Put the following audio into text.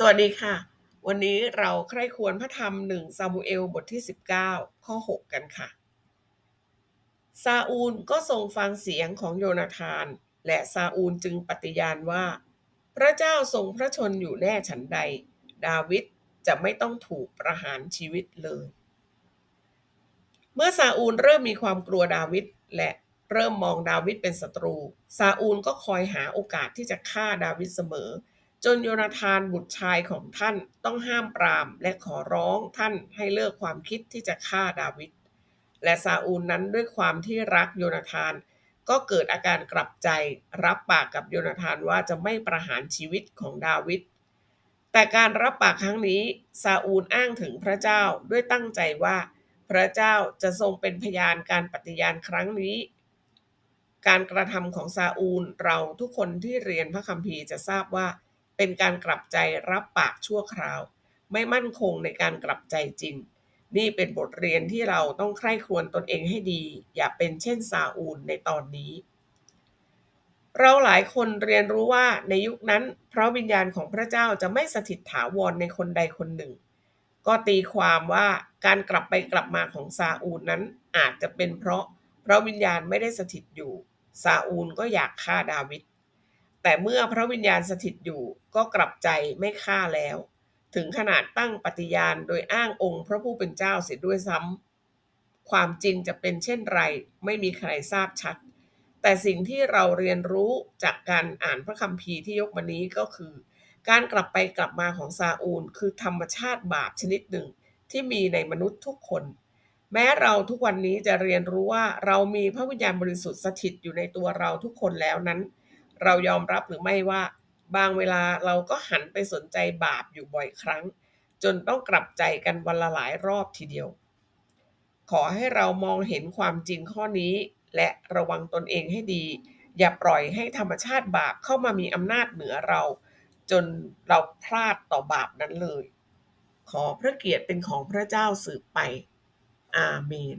สวัสดีค่ะ วันนี้เราใคร่ควรพระธรรมหนึ่งซามูเอลบทที่ 19 ข้อ 6 กันค่ะ ซาอูลก็ทรงฟังเสียงของโยนาธาน และซาอูลจึงปฏิญาณว่า พระเจ้าทรงพระชนอยู่แน่ฉันใด ดาวิดจะไม่ต้องถูกประหารชีวิตเลย เมื่อซาอูลเริ่มมีความกลัวดาวิดและเริ่มมองดาวิดเป็นศัตรู ซาอูลก็คอยหาโอกาสที่จะฆ่าดาวิดเสมอ จนโยนาธานบุตรชายของท่านต้องห้ามปรามและขอร้องท่านให้เลิกความคิดที่จะฆ่าดาวิดและซาอูลนั้นด้วยความที่รักโยนาธาน ก็เกิดอาการกลับใจรับปากกับโยนาธานว่าจะไม่ประหารชีวิตของดาวิดแต่การรับปากครั้งนี้ซาอูลอ้างถึงพระเจ้าด้วยตั้งใจว่า พระเจ้าจะทรงเป็นพยานการปฏิญาณครั้งนี้ การกระทำของซาอูลเราทุกคนที่เรียนพระคัมภีร์จะทราบว่า เป็นการกลับใจรับปากชั่วคราว ไม่มั่นคงในการกลับใจจริง นี่เป็นบทเรียนที่เราต้องใคร่ครวญตนเองให้ดี อย่าเป็นเช่นซาอูลในตอนนี้ เราหลายคนเรียนรู้ว่าในยุคนั้นพระวิญญาณของพระเจ้าจะไม่สถิตถาวรในคนใดคนหนึ่ง ก็ตีความว่าการกลับไปกลับมาของซาอูลนั้นอาจจะเป็นเพราะพระวิญญาณไม่ได้สถิตอยู่ซาอูลก็อยากฆ่าดาวิด แต่เมื่อพระวิญญาณสถิตอยู่ก็กลับใจไม่ฆ่าแล้ว ถึงขนาดตั้งปฏิญาณโดยอ้างองค์พระผู้เป็นเจ้าเสียด้วยซ้ำความจริงจะเป็นเช่นไรไม่มีใครทราบชัด แต่สิ่งที่เราเรียนรู้จากการอ่านพระคัมภีร์ที่ยกมานี้ก็คือ การกลับไปกลับมาของซาอูล คือธรรมชาติบาปชนิดหนึ่งที่มีในมนุษย์ทุกคน แม้เราทุกวันนี้จะเรียนรู้ว่าเรามีพระวิญญาณบริสุทธิ์สถิตอยู่ในตัวเราทุกคนแล้วนั้น เรายอมรับหรือไม่ว่า บางเวลาเราก็หันไปสนใจบาปอยู่บ่อยครั้ง จนต้องกลับใจกันวันละหลายรอบทีเดียว ขอให้เรามองเห็นความจริงข้อนี้ และระวังตนเองให้ดี อย่าปล่อยให้ธรรมชาติบาปเข้ามามีอำนาจเหนือเรา จนเราพลาดต่อบาปนั้นเลย ขอพระเกียรติเป็นของพระเจ้าสืบไป อาเมน